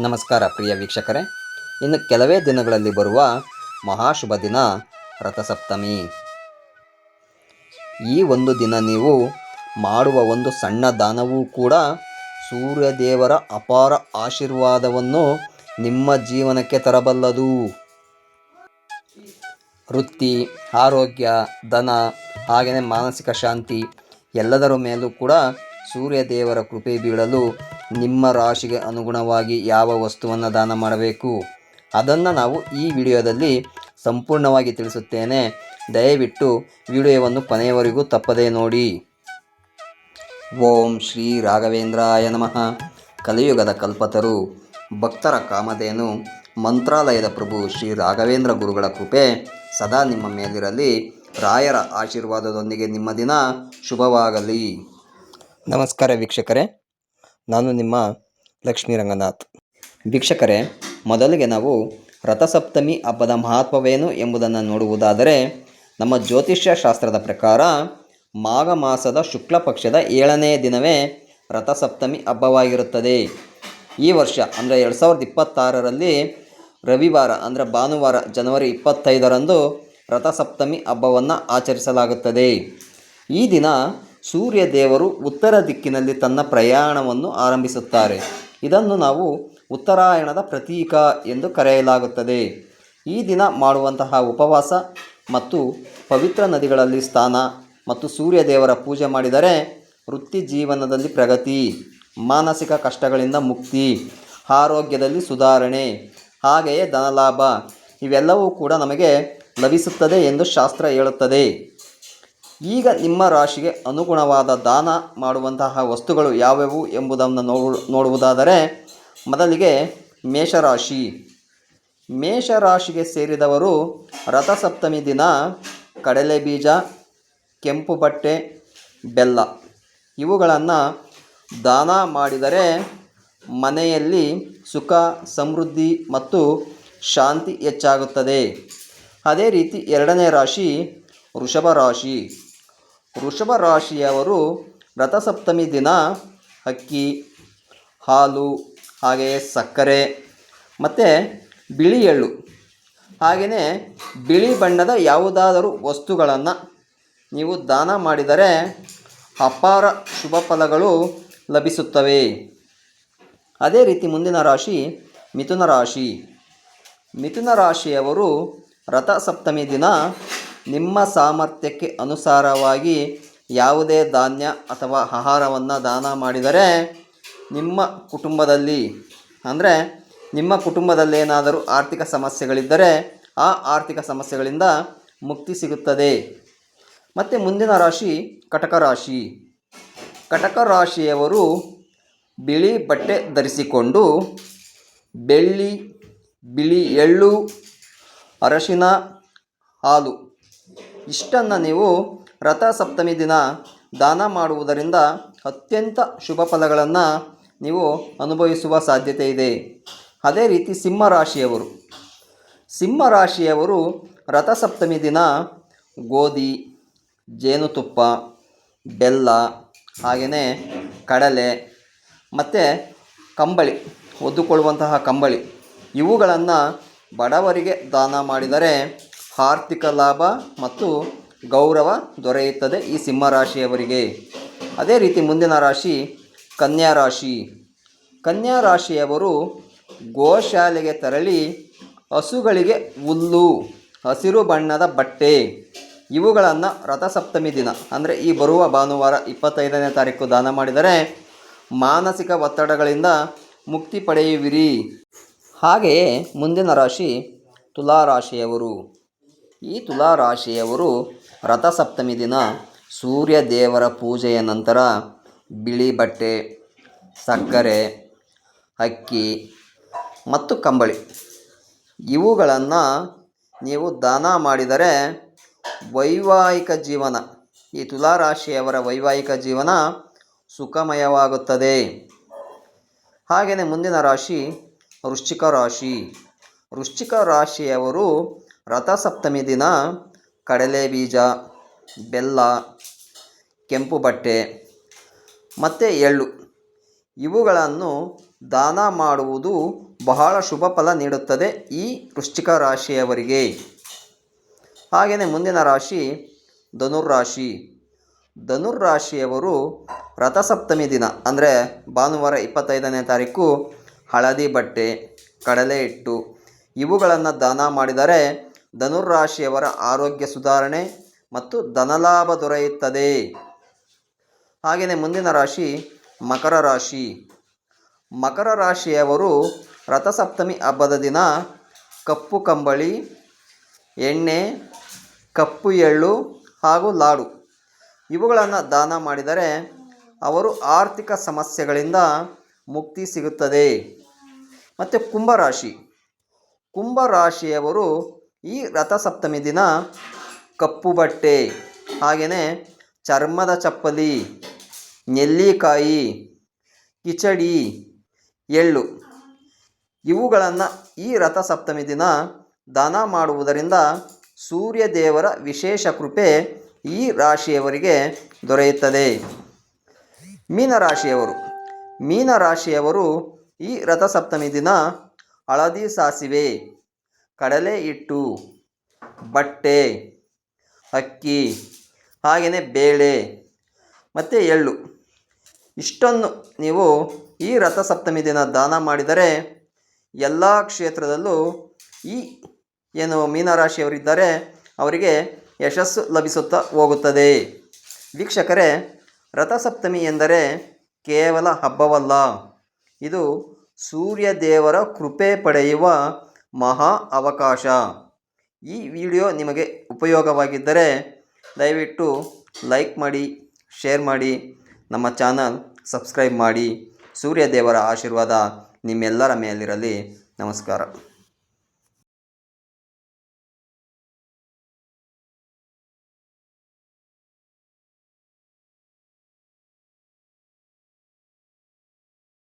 ನಮಸ್ಕಾರ ಪ್ರಿಯ ವೀಕ್ಷಕರೇ. ಇನ್ನು ಕೆಲವೇ ದಿನಗಳಲ್ಲಿ ಬರುವ ಮಹಾಶುಭ ದಿನ ರಥಸಪ್ತಮಿ. ಈ ಒಂದು ದಿನ ನೀವು ಮಾಡುವ ಒಂದು ಸಣ್ಣ ದಾನವೂ ಕೂಡ ಸೂರ್ಯದೇವರ ಅಪಾರ ಆಶೀರ್ವಾದವನ್ನು ನಿಮ್ಮ ಜೀವನಕ್ಕೆ ತರಬಲ್ಲದು. ವೃತ್ತಿ, ಆರೋಗ್ಯ, ಧನ, ಹಾಗೆಯೇ ಮಾನಸಿಕ ಶಾಂತಿ ಎಲ್ಲದರ ಮೇಲೂ ಕೂಡ ಸೂರ್ಯದೇವರ ಕೃಪೆ ಬೀಳಲು ನಿಮ್ಮ ರಾಶಿಗೆ ಅನುಗುಣವಾಗಿ ಯಾವ ವಸ್ತುವನ್ನು ದಾನ ಮಾಡಬೇಕು? ಅದನ್ನು ನಾವು ಈ ವಿಡಿಯೋದಲ್ಲಿ ಸಂಪೂರ್ಣವಾಗಿ ತಿಳಿಸುತ್ತೇನೆ. ದಯವಿಟ್ಟು ವಿಡಿಯೋವನ್ನು ಕೊನೆಯವರೆಗೂ ತಪ್ಪದೇ ನೋಡಿ. ಓಂ ಶ್ರೀ ರಾಘವೇಂದ್ರಾಯ ನಮಃ. ಕಲಿಯುಗದ ಕಲ್ಪತರು, ಭಕ್ತರ ಕಾಮಧೇನು, ಮಂತ್ರಾಲಯದ ಪ್ರಭು ಶ್ರೀ ರಾಘವೇಂದ್ರ ಗುರುಗಳ ಕೃಪೆ ಸದಾ ನಿಮ್ಮ ಮೇಲಿರಲಿ. ರಾಯರ ಆಶೀರ್ವಾದದೊಂದಿಗೆ ನಿಮ್ಮ ದಿನ ಶುಭವಾಗಲಿ. ನಮಸ್ಕಾರ ವೀಕ್ಷಕರೇ. ನಾನು ನಿಮ್ಮ ಲಕ್ಷ್ಮೀ ರಂಗನಾಥ್. ವೀಕ್ಷಕರೇ, ಮೊದಲಿಗೆ ನಾವು ರಥಸಪ್ತಮಿ ಹಬ್ಬದ ಮಹತ್ವವೇನು ಎಂಬುದನ್ನು ನೋಡುವುದಾದರೆ, ನಮ್ಮ ಜ್ಯೋತಿಷ್ಯ ಶಾಸ್ತ್ರದ ಪ್ರಕಾರ ಮಾಘ ಮಾಸದ ಶುಕ್ಲ ಪಕ್ಷದ ಏಳನೇ ದಿನವೇ ರಥಸಪ್ತಮಿ ಹಬ್ಬವಾಗಿರುತ್ತದೆ. ಈ ವರ್ಷ, ಅಂದರೆ ಎರಡು ಸಾವಿರದ ಇಪ್ಪತ್ತಾರರಲ್ಲಿ ರವಿವಾರ, ಅಂದರೆ ಭಾನುವಾರ ಜನವರಿ ಇಪ್ಪತ್ತೈದರಂದು ರಥಸಪ್ತಮಿ ಹಬ್ಬವನ್ನು ಆಚರಿಸಲಾಗುತ್ತದೆ. ಈ ದಿನ ಸೂರ್ಯ ದೇವರು ಉತ್ತರ ದಿಕ್ಕಿನಲ್ಲಿ ತನ್ನ ಪ್ರಯಾಣವನ್ನು ಆರಂಭಿಸುತ್ತಾರೆ. ಇದನ್ನು ನಾವು ಉತ್ತರಾಯಣದ ಪ್ರತೀಕ ಎಂದು ಕರೆಯಲಾಗುತ್ತದೆ. ಈ ದಿನ ಮಾಡುವಂತಹ ಉಪವಾಸ ಮತ್ತು ಪವಿತ್ರ ನದಿಗಳಲ್ಲಿ ಸ್ನಾನ ಮತ್ತು ಸೂರ್ಯ ದೇವರ ಪೂಜೆ ಮಾಡಿದರೆ ವೃತ್ತಿ ಜೀವನದಲ್ಲಿ ಪ್ರಗತಿ, ಮಾನಸಿಕ ಕಷ್ಟಗಳಿಂದ ಮುಕ್ತಿ, ಆರೋಗ್ಯದಲ್ಲಿ ಸುಧಾರಣೆ, ಹಾಗೆಯೇ ಧನಲಾಭ ಇವೆಲ್ಲವೂ ಕೂಡ ನಮಗೆ ಲಭಿಸುತ್ತದೆ ಎಂದು ಶಾಸ್ತ್ರ ಹೇಳುತ್ತದೆ. ಈಗ ನಿಮ್ಮ ರಾಶಿಗೆ ಅನುಗುಣವಾದ ದಾನ ಮಾಡುವಂತಹ ವಸ್ತುಗಳು ಯಾವ್ಯಾವು ಎಂಬುದನ್ನು ನೋಡು, ನೋಡುವುದಾದರೆ ಮೊದಲಿಗೆ ಮೇಷರಾಶಿ. ಮೇಷರಾಶಿಗೆ ಸೇರಿದವರು ರಥಸಪ್ತಮಿ ದಿನ, ಕಡಲೆ ಬೀಜ, ಕೆಂಪು ಬಟ್ಟೆ, ಬೆಲ್ಲ. ಇವುಗಳನ್ನು ದಾನ ಮಾಡಿದರೆ ಮನೆಯಲ್ಲಿ ಸುಖ, ಸಮೃದ್ಧಿ ಮತ್ತು ಶಾಂತಿ ಹೆಚ್ಚಾಗುತ್ತದೆ. ಅದೇ ರೀತಿ ಎರಡನೇ ರಾಶಿ ವೃಷಭ ರಾಶಿ. ವೃಷಭ ರಾಶಿಯವರು ರಥಸಪ್ತಮಿ ದಿನ ಅಕ್ಕಿ, ಹಾಲು ಹಾಗೆಯೇ ಸಕ್ಕರೆ, ಮತ್ತು ಬಿಳಿ ಎಳ್ಳು, ಹಾಗೆಯೇ ಬಿಳಿ ಬಣ್ಣದ ಯಾವುದಾದರೂ ವಸ್ತುಗಳನ್ನು ನೀವು ದಾನ ಮಾಡಿದರೆ ಅಪಾರ ಶುಭ ಫಲಗಳು ಲಭಿಸುತ್ತವೆ. ಅದೇ ರೀತಿ ಮುಂದಿನ ರಾಶಿ ಮಿಥುನ ರಾಶಿ. ಮಿಥುನ ರಾಶಿಯವರು ರಥಸಪ್ತಮಿ ದಿನ ನಿಮ್ಮ ಸಾಮರ್ಥ್ಯಕ್ಕೆ ಅನುಸಾರವಾಗಿ ಯಾವುದೇ ಧಾನ್ಯ ಅಥವಾ ಆಹಾರವನ್ನು ದಾನ ಮಾಡಿದರೆ ನಿಮ್ಮ ಕುಟುಂಬದಲ್ಲಿ, ಅಂದರೆ ನಿಮ್ಮ ಕುಟುಂಬದಲ್ಲೇನಾದರೂ ಆರ್ಥಿಕ ಸಮಸ್ಯೆಗಳಿದ್ದರೆ ಆ ಆರ್ಥಿಕ ಸಮಸ್ಯೆಗಳಿಂದ ಮುಕ್ತಿ ಸಿಗುತ್ತದೆ. ಮತ್ತು ಮುಂದಿನ ರಾಶಿ ಕಟಕ ರಾಶಿ. ಕಟಕ ರಾಶಿಯವರು ಬಿಳಿ ಬಟ್ಟೆ ಧರಿಸಿಕೊಂಡು ಬೆಳ್ಳಿ, ಬಿಳಿ ಎಳ್ಳು, ಅರಶಿನ, ಹಾಲು ಇಷ್ಟನ್ನು ನೀವು ರಥಸಪ್ತಮಿ ದಿನ ದಾನ ಮಾಡುವುದರಿಂದ ಅತ್ಯಂತ ಶುಭ ಫಲಗಳನ್ನು ನೀವು ಅನುಭವಿಸುವ ಸಾಧ್ಯತೆ ಇದೆ. ಅದೇ ರೀತಿ ಸಿಂಹರಾಶಿಯವರು ಸಿಂಹರಾಶಿಯವರು ಸಿಂಹ ರಾಶಿಯವರು ರಥಸಪ್ತಮಿ ದಿನ ಗೋಧಿ, ಜೇನುತುಪ್ಪ, ಬೆಲ್ಲ ಹಾಗೆಯೇ ಕಡಲೆ ಮತ್ತು ಕಂಬಳಿ, ಒದ್ದುಕೊಳ್ಳುವಂತಹ ಕಂಬಳಿ, ಇವುಗಳನ್ನು ಬಡವರಿಗೆ ದಾನ ಮಾಡಿದರೆ ಆರ್ಥಿಕ ಲಾಭ ಮತ್ತು ಗೌರವ ದೊರೆಯುತ್ತದೆ ಈ ಸಿಂಹ ರಾಶಿಯವರಿಗೆ. ಅದೇ ರೀತಿ ಮುಂದಿನ ರಾಶಿ ಕನ್ಯಾ ರಾಶಿ. ಕನ್ಯಾ ರಾಶಿಯವರು ಗೋಶಾಲೆಗೆ ತೆರಳಿ ಹಸುಗಳಿಗೆ ಹುಲ್ಲು, ಹಸಿರು ಬಣ್ಣದ ಬಟ್ಟೆ, ಇವುಗಳನ್ನು ರಥಸಪ್ತಮಿ ದಿನ, ಅಂದರೆ ಈ ಬರುವ ಭಾನುವಾರ ಇಪ್ಪತ್ತೈದನೇ ತಾರೀಕು ದಾನ ಮಾಡಿದರೆ ಮಾನಸಿಕ ಒತ್ತಡಗಳಿಂದ ಮುಕ್ತಿ ಪಡೆಯುವಿರಿ. ಹಾಗೆಯೇ ಮುಂದಿನ ರಾಶಿ ತುಲಾ ರಾಶಿಯವರು. ಈ ತುಲಾ ರಾಶಿಯವರು ರಥಸಪ್ತಮಿ ದಿನ ಸೂರ್ಯ ದೇವರ ಪೂಜೆಯ ನಂತರ ಬಿಳಿ ಬಟ್ಟೆ, ಸಕ್ಕರೆ, ಅಕ್ಕಿ ಮತ್ತು ಕಂಬಳಿ. ಇವುಗಳನ್ನು ನೀವು ದಾನ ಮಾಡಿದರೆ ವೈವಾಹಿಕ ಜೀವನ, ಈ ತುಲಾ ರಾಶಿಯವರ ವೈವಾಹಿಕ ಜೀವನ ಸುಖಮಯವಾಗುತ್ತದೆ. ಹಾಗೆಯೇ ಮುಂದಿನ ರಾಶಿ ವೃಶ್ಚಿಕ ರಾಶಿ. ವೃಶ್ಚಿಕ ರಾಶಿಯವರು ರಥಸಪ್ತಮಿ ದಿನ ಕಡಲೆ ಬೀಜ, ಬೆಲ್ಲ, ಕೆಂಪು ಬಟ್ಟೆ ಮತ್ತು ಎಳ್ಳು. ಇವುಗಳನ್ನು ದಾನ ಮಾಡುವುದು ಬಹಳ ಶುಭ ಫಲ ನೀಡುತ್ತದೆ ಈ ವೃಶ್ಚಿಕ ರಾಶಿಯವರಿಗೆ. ಹಾಗೆಯೇ ಮುಂದಿನ ರಾಶಿ ಧನುರ್ರಾಶಿ. ಧನುರ್ರಾಶಿಯವರು ರಥಸಪ್ತಮಿ ದಿನ, ಅಂದರೆ ಭಾನುವಾರ ಇಪ್ಪತ್ತೈದನೇ ತಾರೀಕು ಹಳದಿ ಬಟ್ಟೆ, ಕಡಲೆ ಹಿಟ್ಟು, ಇವುಗಳನ್ನು ದಾನ ಮಾಡಿದರೆ ಧನುರ್ರಾಶಿಯವರ ಆರೋಗ್ಯ ಸುಧಾರಣೆ ಮತ್ತು ಧನಲಾಭ ದೊರೆಯುತ್ತದೆ. ಹಾಗೆಯೇ ಮುಂದಿನ ರಾಶಿ ಮಕರ ರಾಶಿ. ಮಕರ ರಾಶಿಯವರು ರಥಸಪ್ತಮಿ ಹಬ್ಬದ ದಿನ ಕಪ್ಪು ಕಂಬಳಿ, ಎಣ್ಣೆ, ಕಪ್ಪು ಎಳ್ಳು ಹಾಗೂ ಲಾಡು ಇವುಗಳನ್ನು ದಾನ ಮಾಡಿದರೆ ಅವರು ಆರ್ಥಿಕ ಸಮಸ್ಯೆಗಳಿಂದ ಮುಕ್ತಿ ಸಿಗುತ್ತದೆ. ಮತ್ತು ಕುಂಭರಾಶಿ ಕುಂಭರಾಶಿಯವರು ಈ ರಥಸಪ್ತಮಿ ದಿನ ಕಪ್ಪು ಬಟ್ಟೆ ಹಾಗೆಯೇ ಚರ್ಮದ ಚಪ್ಪಲಿ, ನೆಲ್ಲಿಕಾಯಿ, ಕಿಚಡಿ, ಎಳ್ಳು. ಇವುಗಳನ್ನು ಈ ರಥಸಪ್ತಮಿ ದಿನ ದಾನ ಮಾಡುವುದರಿಂದ ಸೂರ್ಯ ದೇವರ ವಿಶೇಷ ಕೃಪೆ ಈ ರಾಶಿಯವರಿಗೆ ದೊರೆಯುತ್ತದೆ. ಮೀನರಾಶಿಯವರು. ಮೀನರಾಶಿಯವರು ಈ ರಥಸಪ್ತಮಿ ದಿನ ಹಳದಿ ಸಾಸಿವೆ ಕಡಲೆ ಹಿಟ್ಟು, ಬಟ್ಟೆ, ಅಕ್ಕಿ, ಹಾಗೆಯೇ ಬೇಳೆ, ಮತ್ತು ಎಳ್ಳು. ಇಷ್ಟನ್ನು ನೀವು ಈ ರಥಸಪ್ತಮಿ ದಿನ ದಾನ ಮಾಡಿದರೆ ಎಲ್ಲ ಕ್ಷೇತ್ರದಲ್ಲೂ ಈ ಏನು ಮೀನರಾಶಿಯವರಿದ್ದಾರೆ, ಅವರಿಗೆ ಯಶಸ್ಸು ಲಭಿಸುತ್ತಾ ಹೋಗುತ್ತದೆ. ವೀಕ್ಷಕರೇ, ರಥಸಪ್ತಮಿ ಎಂದರೆ ಕೇವಲ ಹಬ್ಬವಲ್ಲ, ಇದು ಸೂರ್ಯ ದೇವರ ಕೃಪೆ ಪಡೆಯುವ ಮಹಾ ಅವಕಾಶ. ಈ ವಿಡಿಯೋ ನಿಮಗೆ ಉಪಯೋಗವಾಗಿದ್ದರೆ ದಯವಿಟ್ಟು ಲೈಕ್ ಮಾಡಿ, ಶೇರ್ ಮಾಡಿ, ನಮ್ಮ ಚಾನಲ್ ಸಬ್ಸ್ಕ್ರೈಬ್ ಮಾಡಿ. ಸೂರ್ಯ ದೇವರ ಆಶೀರ್ವಾದ ನಿಮ್ಮೆಲ್ಲರ ಮೇಲಿರಲಿ. ನಮಸ್ಕಾರ.